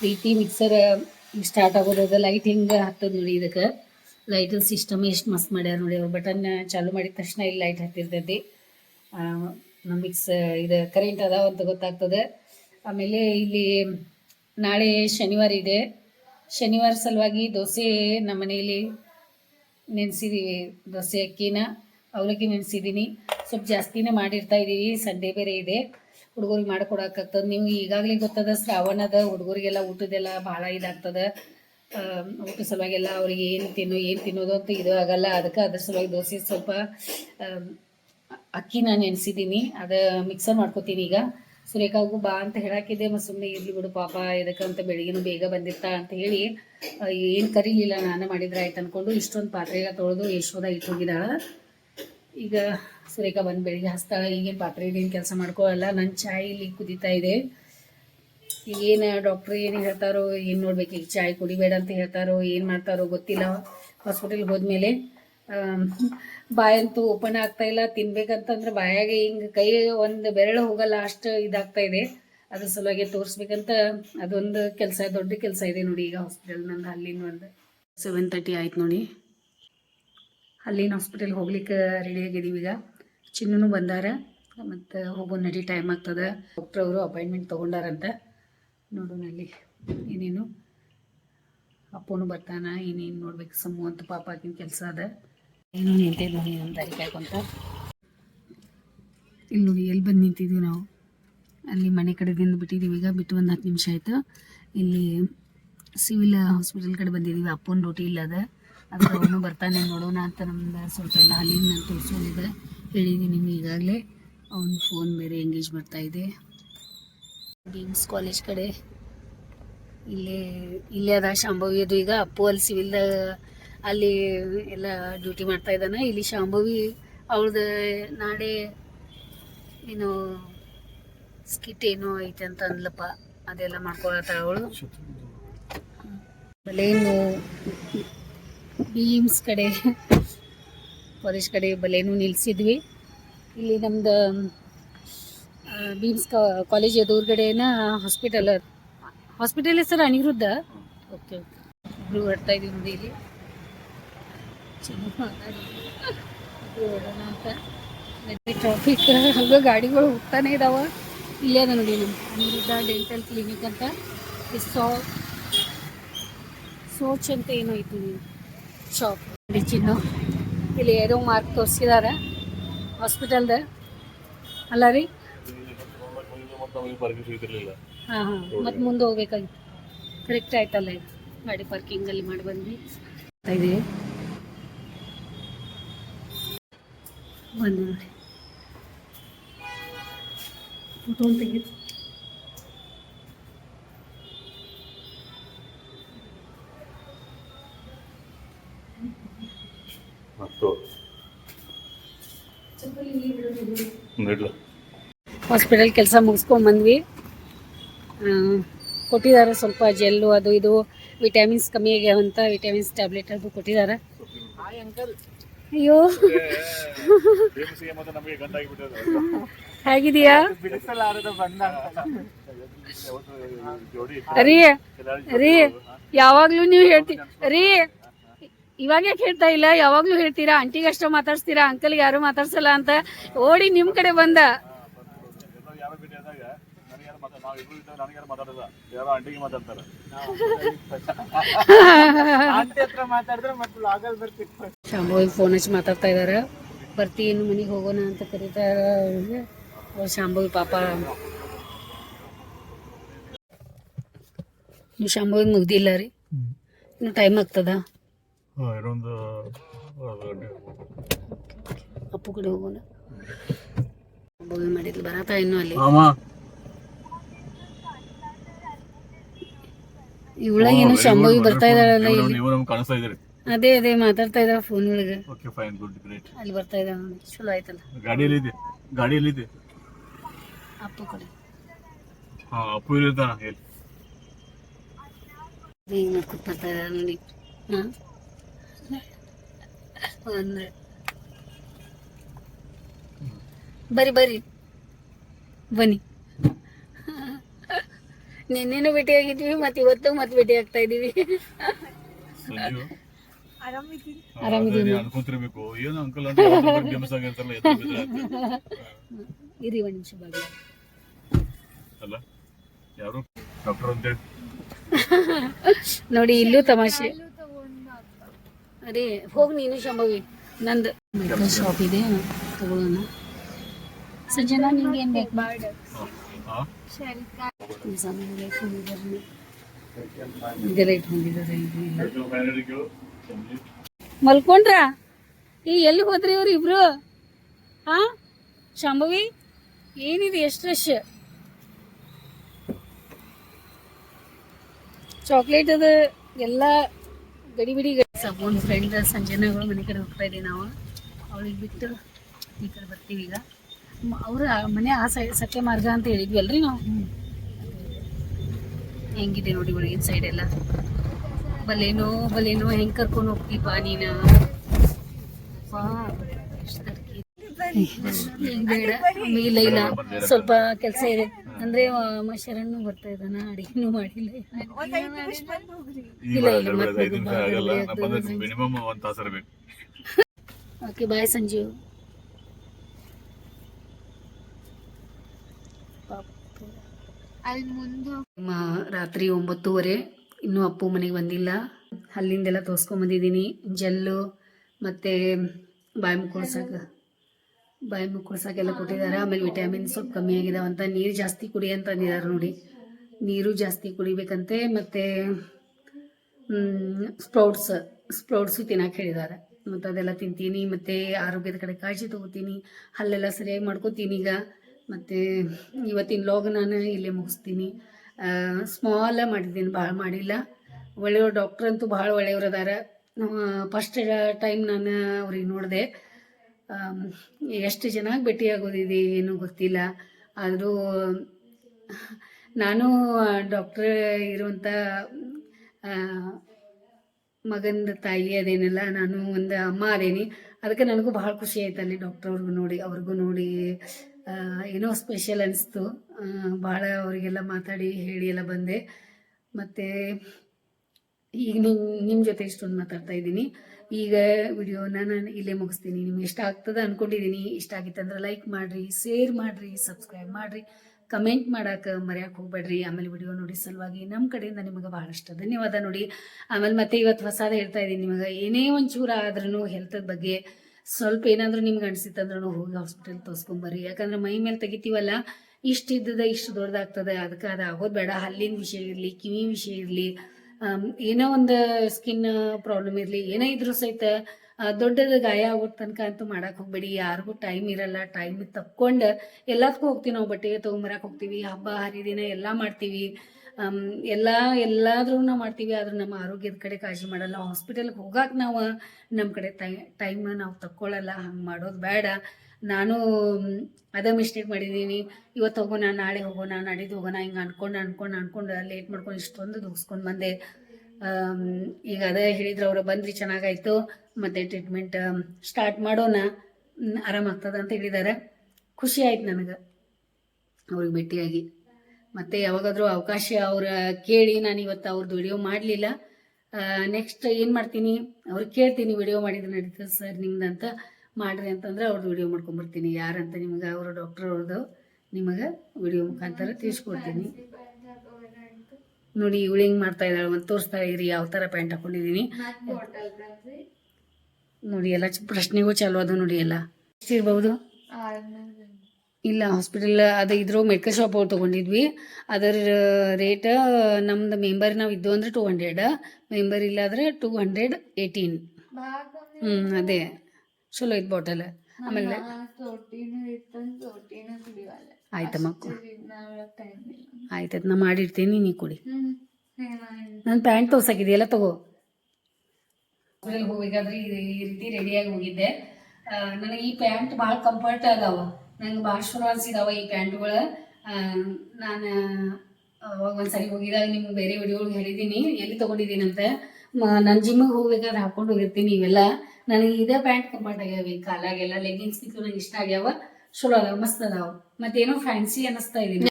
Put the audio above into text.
ಪ್ರೀತಿ mixer start ಆಗೋದು light ಹಿಂಗೆ ಹತ್ತದ ನೋಡಿ ಇದಕ್ಕೆ. ಲೈಟ್ ಸಿಸ್ಟಮ್ ಎಷ್ಟು ಮಸ್ತ್ ಮಾಡ್ಯಾರ ನೋಡಿ ಅವ್ರು ಬಟನ್ ಚಾಲು ಮಾಡಿದ ತಕ್ಷಣ ಇಲ್ಲಿ ಲೈಟ್ ಹತ್ತಿರ್ತೈತಿ. ನಮ್ಮ ಮಿಕ್ಸ್ ಇದು ಕರೆಂಟ್ ಅದಾವ ಅಂತ ಗೊತ್ತಾಗ್ತದೆ. ಆಮೇಲೆ ಇಲ್ಲಿ, ನಾಳೆ ಶನಿವಾರ ಇದೆ. ಶನಿವಾರ ಸಲುವಾಗಿ ದೋಸೆ ನಮ್ಮ ಮನೆಯಲ್ಲಿ ನೆನೆಸಿದೀವಿ. ದೋಸೆ ಅಕ್ಕಿನ. ಅವಲಕ್ಕಿ ನೆನೆಸಿದ್ದೀನಿ ಸ್ವಲ್ಪ ಜಾಸ್ತಿನೇ ಮಾಡಿರ್ತಾ ಇದ್ದೀವಿ ಸಂಡೇ ಬೇರೆ ಇದೆ. ಹುಡುಗರಿಗೆ ಮಾಡಿಕೊಡಕ್ಕಾಗ್ತದೆ. ನೀವು ಈಗಾಗಲೇ ಗೊತ್ತದ ಶ್ರಾವಣದ ಹುಡುಗರಿಗೆಲ್ಲ ಊಟದೆಲ್ಲ ಭಾಳ ಇದಾಗ್ತದ. ಊಟ ಸಲುವಾಗೆಲ್ಲ ಅವ್ರಿಗೆ ಏನು ತಿನ್ನು, ಏನು ತಿನ್ನೋದು ಅಂತ ಇದು ಆಗಲ್ಲ. ಅದಕ್ಕೆ ಅದ್ರ ಸಲುವಾಗಿ ದೋಸೆ ಸ್ವಲ್ಪ ಅಕ್ಕಿ ನಾನು ನೆನೆಸಿದ್ದೀನಿ ಅದು ಮಿಕ್ಸರ್ ಮಾಡ್ಕೋತೀನಿ ಈಗ. ಸುರೇಖಾಗೂ ಬಾ ಅಂತ ಹೇಳಾಕಿದ್ದೆ ಮತ್ತು ಸುಮ್ಮನೆ ಇರಲಿ ಬಿಡು ಪಾಪ, ಇದಕ್ಕಂತ ಬೆಳಿಗ್ಗೆನೂ ಬೇಗ ಬಂದಿರ್ತಾ ಅಂತ ಹೇಳಿ ಏನು ಕರೀಲಿಲ್ಲ, ನಾನು ಮಾಡಿದ್ರೆ ಆಯ್ತು ಅಂದ್ಕೊಂಡು ಇಷ್ಟೊಂದು ಪಾತ್ರೆಗಳ ತೊಳೆದು ಯಶೋದ ಇಟ್ಟು ಹೋಗಿದ್ದಾಳ ಈಗ ಸುರೇಖ ಬಂದು ಬೆಳಿಗ್ಗೆ ಹಸ್ತಾಳ ಈಗೇನು ಪಾತ್ರೆ ಏನು ಕೆಲಸ ಮಾಡ್ಕೊಳ್ಳಲ್ಲ ನನ್ನ ಚಾಯ್ ಇಲ್ಲಿ ಕುದೀತಾ ಇದೆ. ಏನು ಡಾಕ್ಟ್ರ್ ಏನು ಹೇಳ್ತಾರೋ, ಏನು ನೋಡ್ಬೇಕು, ಈಗ ಚಾಯ್ ಕುಡಿಬೇಡ ಅಂತ ಹೇಳ್ತಾರೋ, ಏನು ಮಾಡ್ತಾರೋ ಗೊತ್ತಿಲ್ಲ. ಹಾಸ್ಪಿಟಲ್ಗೆ ಹೋದ್ಮೇಲೆ ಬಾಯಂತೂ ಓಪನ್ ಆಗ್ತಾ ಇಲ್ಲ. ತಿನ್ಬೇಕಂತಂದ್ರೆ ಬಾಯಾಗೆ ಹಿಂಗೆ ಕೈ ಒಂದು ಬೆರಳು ಹೋಗಲ್ಲ, ಅಷ್ಟು ಇದಾಗ್ತಾ ಇದೆ. ಅದ್ರ ಸಲುವಾಗಿ ತೋರಿಸ್ಬೇಕಂತ ಅದೊಂದು ಕೆಲಸ, ದೊಡ್ಡ ಕೆಲಸ ಇದೆ ನೋಡಿ ಈಗ ಹಾಸ್ಪಿಟಲ್ ನಂದು ಅಲ್ಲಿನ ಒಂದು ಸೆವೆನ್ ತರ್ಟಿ ಆಯ್ತು ನೋಡಿ. ಅಲ್ಲಿನ ಹಾಸ್ಪಿಟಲ್ಗೆ ಹೋಗ್ಲಿಕ್ಕೆ ರೆಡಿ ಆಗಿದ್ದೀವಿ ಈಗ. ಚಿನ್ನೂ ಬಂದಾರ. ಮತ್ತು ಹೋಗೋ ನಡಿ ಟೈಮ್ ಆಗ್ತದೆ. ಡಾಕ್ಟ್ರ್ ಅವರು ಅಪಾಯಿಂಟ್ಮೆಂಟ್ ತೊಗೊಂಡಾರಂತ. ನೋಡೋಣ ಅಲ್ಲಿ ಏನೇನು. ಅಪ್ಪನು ಬರ್ತಾನ, ಏನೇನು ನೋಡ್ಬೇಕು. ಸಮ್ಮು ಅಂತ ಪಾಪ ಆಕಿನ ಕೆಲಸ ಅದ. ಏನು ನಿಂತಿದ್ದು ನೋಡಿ ನಮ್ಮ ಇಲ್ಲಿ ನೋಡಿ ಎಲ್ಲಿ ಬಂದು ನಿಂತಿದ್ವಿ ನಾವು. ಅಲ್ಲಿ ಮನೆ ಕಡೆದಿಂದ ಬಿಟ್ಟಿದ್ದೀವಿ ಈಗ. ಬಿಟ್ಟು ಒಂದು ಹತ್ತು ನಿಮಿಷ ಆಯಿತು. ಇಲ್ಲಿ ಸಿವಿಲ್ ಹಾಸ್ಪಿಟಲ್ ಕಡೆ ಬಂದಿದ್ದೀವಿ. ಅಪ್ಪನ ಡ್ಯೂಟಿ ಇಲ್ಲ ಅದ ಅದ್ರ ಅವನು ಬರ್ತಾನೆ ನೋಡೋಣ ಅಂತ ನಮ್ದು ಸ್ವಲ್ಪ ಎಲ್ಲ ಅಲ್ಲಿಂದ ತೋರಿಸೋದಿದೆ ಹೇಳಿದ್ದೀನಿ ನಿಮ್ಗೆ ಈಗಾಗಲೇ. ಅವನ ಫೋನ್ ಬೇರೆ ಎಂಗೇಜ್ ಬರ್ತಾ ಇದೆ. ಬೀಮ್ಸ್ ಕಾಲೇಜ್ ಕಡೆ. ಇಲ್ಲೇ ಇಲ್ಲೇ ಅದ ಶಾಂಭವಿ ಅದು ಈಗ ಅಪ್ಪು ಅಲ್ಲಿ ಸಿವಿಲ್ ಅಲ್ಲಿ ಎಲ್ಲ ಡ್ಯೂಟಿ ಮಾಡ್ತಾ ಇದ್ದಾನೆ. ಇಲ್ಲಿ ಶಾಂಭವಿ ಅವ್ರದ್ದು ನಾಳೆ ಏನು ಸ್ಕಿಟ್ ಏನೋ ಐತೆ ಅಂತ ಅಂದ್ಲಪ್ಪ. ಅದೆಲ್ಲ ಮಾಡ್ಕೊಳತ್ತಾಳ ಅವಳು. ಬಲೇನು ಬೀಮ್ಸ್ ಕಡೆ ಕಾಲೇಜ್ ಕಡೆ ಬಲೇನು ನಿಲ್ಸಿದ್ವಿ. ಇಲ್ಲಿ ನಮ್ದು ಆ, BIMS college ಎದುರುಗಡೆನ hospital hospital sir Aniruddha. Okay okay. ಇಬ್ಬರು ಬರ್ತಾ ಇದೀವಿ ನೋಡಿ ಇಲ್ಲಿ. ಅಂತ. ಟ್ರಾಫಿಕ್ ಹಂಗ ಗಾಡಿಗಳು ಹೋಗ್ತಾನೆ ಇದಾವ. ಇಲ್ಲೇ ಅದ ನೋಡಿ ನಮ್ಮ ಅನಿರುದ್ಧ ಡೆಂಟಲ್ ಕ್ಲಿನಿಕ್ ಅಂತ. ಸೋ ಸೋಚ್ ಅಂತ ಏನೋ ಐತಿ ಶಾಪ್ ನೋಡಿ ಇಲ್ಲಿ ಏನೋ ಮಾರ್ಕ್ ತೋರಿಸಿದ್ದಾರೆ ಹಾಸ್ಪಿಟಲ್ದ ಅಲ್ಲ ರೀ? ಹಾಂ ಹಾಂ. ಮತ್ತೆ ಮುಂದೆ ಹೋಗ್ಬೇಕಾಗಿತ್ತು. ಕರೆಕ್ಟ್ ಆಯ್ತಲ್ಲ ಗಾಡಿ ಪಾರ್ಕಿಂಗಲ್ಲಿ ಮಾಡಿ ಬಂದ್ವಿ. ಇದೆ. ಬಂದು ನೋಡಿ. ಫೋಟೋ ತೆಗಿ ಹಾಸ್ಪಿಟಲ್ ಕೆಲಸ ಮುಗಿಸ್ಕೊಂಬಂದ್ವಿ ಕೊಟ್ಟಿದ್ದಾರೆ ಸ್ವಲ್ಪ ಜೆಲ್ಲು, ಅದು ಇದು, ವಿಟಮಿನ್ಸ್ ಕಮ್ಮಿ ಆಗ್ಯಾವಂತ ವಿಟಮಿನ್ಸ್ ಟ್ಯಾಬ್ಲೆಟ್ ಅದು ಕೊಟ್ಟಿದ್ದಾರೆ. ಅಯ್ಯೋ. ಹೇಗಿದೆಯಾ ರೀ ರೀ ಯಾವಾಗ್ಲೂ ನೀವು ಹೇಳ್ತಿ ರೀ ಇವಾಗ ಯಾಕೆ ಹೇಳ್ತಾ ಇಲ್ಲ? ಯಾವಾಗ್ಲೂ ಹೇಳ್ತೀರಾ? ಅಷ್ಟೇ ಮಾತಾಡ್ಸ್ತೀರಾ? ಅಂಕಲ್ಗೆ ಯಾರು ಮಾತಾಡ್ಸಲ್ಲ ಅಂತ ಓಡಿ ನಿಮ್ಮ ಕಡೆ ಬಂದ. ಫೋನ್ ಹಚ್ಚಿ ಮಾತಾಡ್ತಾ ಇದಾರೆ. ಬರ್ತಿ ಏನು ಮನೆಗೆ ಹೋಗೋಣ ಅಂತ ಕರೀತಾರ ಅವ್ರಿಗೆ ಅವ್ರು ಪಾಪ. ನೀವು ಶಾಂಭವಿ ಮುಗ್ದಿಲ್ಲ ರೀ. ಇನ್ನು ಟೈಮ್ ಆಗ್ತದ? ಅಪ್ಪು ಕಡೆ ಹೋಗೋಣ. ಮಾಡಿದ್ಲು ಬರತಾ ಇನ್ನು ಅಲ್ಲಿ? ಮಾಮ ಇವಳ ಏನು ಶಾಂಭವಿ ಬರ್ತಾ ಇದಾಳಲ್ಲ ಇಲ್ಲಿ. ನೀವು ನಮ್ಗೆ ಕಾಣಿಸ್ತಾ ಇದ್ದೀರಿ. ಅದೇ ಅದೇ ಮಾತಾಡ್ತಾ ಇದ್ದಾಳ ಫೋನ್ ಒಳಗೆ. ಓಕೆ ಫೈನ್ ಗುಡ್ ಗ್ರೇಟ್ ಅಲ್ಲಿ ಬರ್ತಾ ಇದ್ದಾಳ ನೋಡಿ. ಚಲೋ ಆಯ್ತಲ್ಲ. ಗಾಡಿಯಲ್ಲಿ ಇದೆ ಅಪ್ಪು ಕಡೆ. ಹಾ ಅಪ್ಪು ಇಲ್ಲಿರ್ತಾನ ಹೇಳಿ. ಹಿಂಗೆ ಬರ್ತಾ ಇದ್ದಾಳೆ ನೋಡಿ. ಹಾಂ? ಅಂದ್ರೆ ಬರ್ರಿ ಬರಿ. ಬನ್ನಿ. ನಿನ್ನೆನೂ ಭೇಟಿ ಆಗಿದ್ವಿ ಮತ್ತೆ ಇವತ್ತು ಮತ್ತೆ ಭೇಟಿ ಆಗ್ತಾ ಇದೀವಿ. ಸಂಜು ಆರಾಮಿದ್ದೀನಿ. ಆರಾಮಿದೀನಿ. ಅನ್ಕೊಂತಿರ್ಬೇಕು ಏನು ಅಂಕಲ್ ಅಂತ ಗೇಮ್ಸ್ ಆಗಿರ್ತಾರಲ್ಲ ಎದ್ದು ಬಿದ್ರೆ ಆಯ್ತು. ಇರಿ ಒಂದು ನಿಮಿಷ ಬಾಗಿ ಅಲ್ಲ ಯಾರು? ಡಾಕ್ಟರ್ ಅಂತೇಳಿ ನೋಡಿ ಇಲ್ಲೂ ತಮಾಷೆ. ಅರೆ ಹೋಗಿ ನೀನು ಶಂಭವಿ. ನಂದು. ಮೆಡಿಕಲ್ ಶಾಪ್ ಇದೆ ತಗೊಳ್ಳೋಣ ಸಂಜನಾ ನಿಂಗೆ ಏನು ಬೇಕು ಮಲ್ಕೊಂಡ್ರ? ಈ ಎಲ್ಲಿ ಹೋದ್ರಿ ಇವ್ರು ಇಬ್ರು? ಹಾ ಶಂಭವಿ? ಏನಿದೆ ಎಷ್ಟು ರಶ್ ಚಾಕ್ಲೇಟ್ ಅದ ಎಲ್ಲ ಗಡಿ ಬಿಡಿ ಸಪೋನ್ ಫ್ರೆಂಡ್ ಸಂಜೆನಾಗ ಮನೆ ಕಡೆ ಹೋಗ್ತಾ ಇದೀವಿ ನಾವು. ಅವಳಿಗೆ ಬಿಟ್ಟು ಈ ಕಡೆ ಬರ್ತೀವಿ ಈಗ. ಅವ್ರ ಮನೆ ಆ ಸೈಡ್ ಸತ್ಯ ಮಾರ್ಗ ಅಂತ ಹೇಳಿದ್ವಿ ಅಲ್ರಿ ನಾವು ಹೆಂಗಿದೆ ನೋಡಿ ಒಳಗಿನ ಸೈಡ್ ಎಲ್ಲ? ಬಲೇನೋ ಬಲೇನೋ ಹೆಂಗ್ ಕರ್ಕೊಂಡು ಹೋಗ್ತೀಪ ನೀನ? ಬೇಡ ಇಲ್ಲ ಇಲ್ಲ. ಸ್ವಲ್ಪ ಕೆಲಸ ಇದೆ. ಅಂದ್ರೆ ಶರಣು ಬರ್ತಾ ಇದ್ದಾನ? ಅಡಿಗೆನೂ ಮಾಡಿಲ್ಲ. ಇಲ್ಲ, ಇಲ್ಲ. ಮಿನಿಮಮ್ ಒಂದ್ ತಾಸು ಓಕೆ ಬಾಯ್ ಸಂಜೀವ್ ಅಲ್ಲಿ ಮುಂದೆ ರಾತ್ರಿ ಒಂಬತ್ತೂವರೆ, ಇನ್ನೂ ಅಪ್ಪು ಮನೆಗೆ ಬಂದಿಲ್ಲ. ಅಲ್ಲಿಂದೆಲ್ಲ ತೋರಿಸ್ಕೊಂಬಂದಿದ್ದೀನಿ ಜೆಲ್ಲು ಮತ್ತು ಬಾಯಿ ಮುಕ್ಕೊಳ್ಸಕ್ಕೆ ಬಾಯಿ ಮುಕ್ಕೊಳ್ಸಕ್ಕೆಲ್ಲ ಕೊಟ್ಟಿದ್ದಾರೆ. ಆಮೇಲೆ ವಿಟಮಿನ್ ಸ್ವಲ್ಪ ಕಮ್ಮಿ ಆಗಿದಾವೆ ಅಂತ. ನೀರು ಜಾಸ್ತಿ ಕುಡಿ ಅಂತ ಅಂದಿದ್ದಾರೆ ನೋಡಿ. ನೀರು ಜಾಸ್ತಿ ಕುಡಿಬೇಕಂತೆ ಮತ್ತು ಸ್ಪ್ರೌಟ್ಸ್, ಸ್ಪ್ರೌಟ್ಸು ತಿನ್ನಕ್ಕೆ ಹೇಳಿದ್ದಾರೆ. ಮತ್ತು ಅದೆಲ್ಲ ತಿಂತೀನಿ. ಮತ್ತು ಆರೋಗ್ಯದ ಕಡೆ ಕಾಳಜಿ ತೊಗೋತೀನಿ. ಹಲ್ಲೆಲ್ಲ ಸರಿಯಾಗಿ ಮಾಡ್ಕೋತೀನಿ ಈಗ. ಮತ್ತು ಇವತ್ತಿನ ಲಾಗ್ ನಾನು ಇಲ್ಲೇ ಮುಗಿಸ್ತೀನಿ. ಸ್ಮಾಲ ಮಾಡಿದ್ದೀನಿ, ಭಾಳ ಮಾಡಿಲ್ಲ. ಒಳ್ಳೆಯವ್ರು ಡಾಕ್ಟ್ರ್ ಅಂತೂ ಭಾಳ ಒಳ್ಳೆಯವ್ರು ಅದಾರ. ಫಸ್ಟ್ ಟೈಮ್ ನಾನು ಅವ್ರಿಗೆ ನೋಡಿದೆ. ಎಷ್ಟು ಚೆನ್ನಾಗಿ ಭೇಟಿಯಾಗೋದಿದೆ ಏನೂ ಗೊತ್ತಿಲ್ಲ. ಆದರೂ, ನಾನು ಡಾಕ್ಟ್ರ್ ಇರುವಂಥ ಮಗಂದ ತಾಯಿ ಅದೇನಿಲ್ಲ, ನಾನು ಒಂದು ಅಮ್ಮ ಅದೇನಿ. ಅದಕ್ಕೆ ನನಗೂ ಭಾಳ ಖುಷಿ ಆಯ್ತು ಅಲ್ಲಿ ಡಾಕ್ಟರ್ ಅವ್ರಿಗೂ ನೋಡಿ ಅವ್ರಿಗೂ ನೋಡಿ. ಏನೋ ಸ್ಪೆಷಲ್ ಅನಿಸ್ತು. ಭಾಳ ಅವರಿಗೆಲ್ಲ ಮಾತಾಡಿ ಹೇಳಿ ಎಲ್ಲ ಬಂದೆ. ಮತ್ತು ಈಗ ನಿಮ್ಮ ನಿಮ್ಮ ಜೊತೆ ಇಷ್ಟೊಂದು ಮಾತಾಡ್ತಾ ಇದ್ದೀನಿ. ಈಗ ವಿಡಿಯೋನ ನಾನು ಇಲ್ಲೇ ಮುಗಿಸ್ತೀನಿ. ನಿಮ್ಗೆ ಇಷ್ಟ ಆಗ್ತದೆ ಅಂದ್ಕೊಂಡಿದ್ದೀನಿ ಇಷ್ಟ ಆಗಿತ್ತಂದ್ರೆ ಲೈಕ್ ಮಾಡಿರಿ ಶೇರ್ ಮಾಡಿರಿ ಸಬ್ಸ್ಕ್ರೈಬ್ ಮಾಡಿರಿ. ಕಮೆಂಟ್ ಮಾಡಕ್ಕೆ ಮರೆಯೋಕೆ ಹೋಗ್ಬೇಡ್ರಿ. ಆಮೇಲೆ ವಿಡಿಯೋ ನೋಡಿ ಸಲುವಾಗಿ ನಮ್ಮ ಕಡೆಯಿಂದ ನಿಮಗೆ ಭಾಳಷ್ಟು ಧನ್ಯವಾದ ನೋಡಿ. ಆಮೇಲೆ ಮತ್ತೆ ಇವತ್ತು ಹೊಸಾದ ಹೇಳ್ತಾ ಇದ್ದೀನಿ ನಿಮಗೆ. ಏನೇ ಒಂಚೂರು ಆದ್ರೂ ಹೆಲ್ತದ ಬಗ್ಗೆ ಸ್ವಲ್ಪ ಏನಾದರೂ ನಿಮ್ಗೆ ಅನಿಸಿತ್ತಂದ್ರೂ ಹೋಗಿ ಹಾಸ್ಪಿಟಲ್ ತೋರಿಸ್ಕೊಂಬರ್ರಿ ಯಾಕಂದ್ರೆ ಮೈ ಮೇಲೆ ತೆಗಿತೀವಲ್ಲ, ಇಷ್ಟು ಇದ್ದದ ಇಷ್ಟು ದೊಡ್ಡದಾಗ್ತದೆ ಅದಕ್ಕೆ ಅದು ಆಗೋದು ಬೇಡ. ಹಲ್ಲಿನ ವಿಷಯ ಇರಲಿ, ಕಿವಿ ವಿಷಯ ಇರಲಿ ಏನೋ ಒಂದು ಸ್ಕಿನ್ ಪ್ರಾಬ್ಲಮ್ ಇರಲಿ, ಏನೇ ಇದ್ರೂ ಸಹಿತ ದೊಡ್ಡದ ಗಾಯ ಆಗೋ ತನಕ ಅಂತೂ ಮಾಡಕ್ಕೆ ಹೋಗ್ಬೇಡಿ. ಯಾರಿಗೂ ಟೈಮ್ ಇರಲ್ಲ. ಟೈಮ್ ತಕ್ಕೊಂಡು ಎಲ್ಲದಕ್ಕೂ ಹೋಗ್ತೀವಿ ನಾವು ಬಟ್ಟೆಗೆ ತೊಗೊಂಬರಕ್ಕೆ ಹೋಗ್ತೀವಿ. ಹಬ್ಬ, ಹರಿದಿನ ಎಲ್ಲ ಮಾಡ್ತೀವಿ. ಎಲ್ಲ ಎಲ್ಲಾದ್ರೂ ನಾವು ಮಾಡ್ತೀವಿ, ಆದ್ರೆ ನಮ್ಮ ಆರೋಗ್ಯದ ಕಡೆ ಕಾಳಜಿ ಮಾಡಲ್ಲ. ಹಾಸ್ಪಿಟಲ್ಗೆ ಹೋಗಕ್ಕೆ ನಾವು ನಮ್ಮ ಕಡೆ ಟೈ ಟೈಮ್ ನಾವು ತಕ್ಕೊಳ್ಳಲ್ಲ ಹಂಗೆ ಮಾಡೋದು ಬೇಡ. ನಾನು ಅದ ಮಿಸ್ಟೇಕ್ ಮಾಡಿದ್ದೀನಿ ಇವತ್ತು ಹೋಗೋಣ, ನಾಳೆ ಹೋಗೋಣ, ನಾಡಿದ್ದು ಹೋಗೋಣ, ಹಿಂಗೆ ಅನ್ಕೊಂಡು ಅನ್ಕೊಂಡು ಅನ್ಕೊಂಡು ಲೇಟ್ ಮಾಡ್ಕೊಂಡು ಇಷ್ಟೊಂದು ದುಗಿಸ್ಕೊಂಡು ಬಂದೆ. ಈಗ ಅದೇ ಹೇಳಿದ್ರು ಅವರು, ಬಂದ್ರಿ, ಚೆನ್ನಾಗಾಯ್ತು. ಮತ್ತು ಟ್ರೀಟ್ಮೆಂಟ್ ಸ್ಟಾರ್ಟ್ ಮಾಡೋಣ. ಆರಾಮಾಗ್ತದೆ ಅಂತ ಹೇಳಿದ್ದಾರೆ ಖುಷಿ ಆಯ್ತು ನನಗೆ, ಅವ್ರಿಗೆ ಭೇಟಿಯಾಗಿ. ಮತ್ತು ಯಾವಾಗಾದರೂ ಅವಕಾಶ ಅವ್ರ ಕೇಳಿ ನಾನು ಇವತ್ತು ಅವ್ರದ್ದು ವಿಡಿಯೋ ಮಾಡಲಿಲ್ಲ. ನೆಕ್ಸ್ಟ್ ಏನು ಮಾಡ್ತೀನಿ? ಅವ್ರು ಕೇಳ್ತೀನಿ ವಿಡಿಯೋ ಮಾಡಿದ್ರೆ ನಡೀತದೆ ಸರ್ ನಿಮ್ದಂತ ಮಾಡ್ರಿ ಅಂತಂದ್ರೆ ಅವ್ರದ್ದು ವಿಡಿಯೋ ಮಾಡ್ಕೊಂಬರ್ತೀನಿ ಯಾರಂತ ನಿಮ್ಗೆ, ಅವರು ಡಾಕ್ಟರ್ ಅವ್ರದ್ದು ನಿಮಗೆ ವಿಡಿಯೋ ಮುಖಾಂತರ ತಿಳಿಸ್ಕೊಡ್ತೀನಿ. ನೋಡಿ, ಇವಳು ಹೆಂಗೆ ಮಾಡ್ತಾ ಇದ್ದಾಳೆ ಒಂದು ತೋರಿಸ್ತಾ ಇರಿ, ಯಾವ ಥರ ಪ್ಯಾಂಟ್ ಹಾಕೊಂಡಿದ್ದೀನಿ. ನೋಡಿ, ಎಲ್ಲ ಪ್ರಶ್ನೆಗೂ ಚಾಲು ಅದು ನೋಡಿ ಎಲ್ಲ. ಎಷ್ಟಿರ್ಬೋದು ಇಲ್ಲ ಹಾಸ್ಪಿಟಲ್ ಅದು ಇದ್ರ ಮೆಡಿಕಲ್ ಶಾಪ್ ಅವ್ರು ತೊಗೊಂಡಿದ್ವಿ. ಅದರ ರೇಟ್ ನಮ್ದು ಮೆಂಬರ್ ನಾವು ಇದ್ದು ಅಂದರೆ ಟೂ ಹಂಡ್ರೆಡ್ ಮೆಂಬರ್ ಇಲ್ಲ ಆದರೆ ಟೂ ಹಂಡ್ರೆಡ್ ಏಯ್ಟೀನ್ ಹ್ಞೂ ಅದೇ. ಚಲೋ ಐತೆ ಬಾಟಲ್ ಆಮೇಲೆ ಆಯ್ತಮ್ಮ. ಟೈಮ್ ಇಲ್ಲ. ಆಯ್ತು ನಾ ಮಾಡಿರ್ತೀನಿ ನೀ ಕುಡಿ. ನನ್ನ ಪ್ಯಾಂಟ್ ತೋರ್ಸಾಕಿದೆಯಲ್ಲ ತಗೋ. ಹೋಗ್ಬೇಕಾದ್ರೆ ಈ ರೀತಿ ರೆಡಿಯಾಗಿ ಹೋಗಿದ್ದೆ. ನನಗೆ ಈ ಪ್ಯಾಂಟ್ ಭಾಳ ಕಂಫರ್ಟ್ ಅದಾವ. ನಂಗೆ ಭಾಳ ಚಲೋ ಅನ್ಸಿದಾವ ಈ ಪ್ಯಾಂಟ್ಗಳು. ನಾನು ಅವಾಗ ಒಂದ್ಸರಿ ಹೋಗಿದಾಗ ನಿಮ್ಗೆ ಬೇರೆ ವಿಡಿಯೋಗಳು ಹೇಳಿದ್ದೀನಿ ಎಲ್ಲಿ ತೊಗೊಂಡಿದ್ದೀನಿ ಅಂತ ನಾನು ಜಿಮ್ಮಿಗೆ ಹೋಗ್ಬೇಕಾದ್ರೆ ಹಾಕೊಂಡು ಹೋಗಿರ್ತೀನಿ ಇವೆಲ್ಲ. ನನಗೆ ಇದೇ ಪ್ಯಾಂಟ್ ಕಂಫರ್ಟ್ ಆಗ್ಯಾವ ಕಾಲಾಗೆಲ್ಲ ಲೆಗಿನ್ಸ್ ಬಿತ್ತು ನಂಗೆ ಇಷ್ಟ ಆಗ್ಯಾವ. ಚಲೋ ಅದಾವ, ಮಸ್ತ್ ಅದಾವ. ಮತ್ತೇನೋ ಫ್ಯಾನ್ಸಿ ಅನ್ನಿಸ್ತಾ ಇದೀನಿ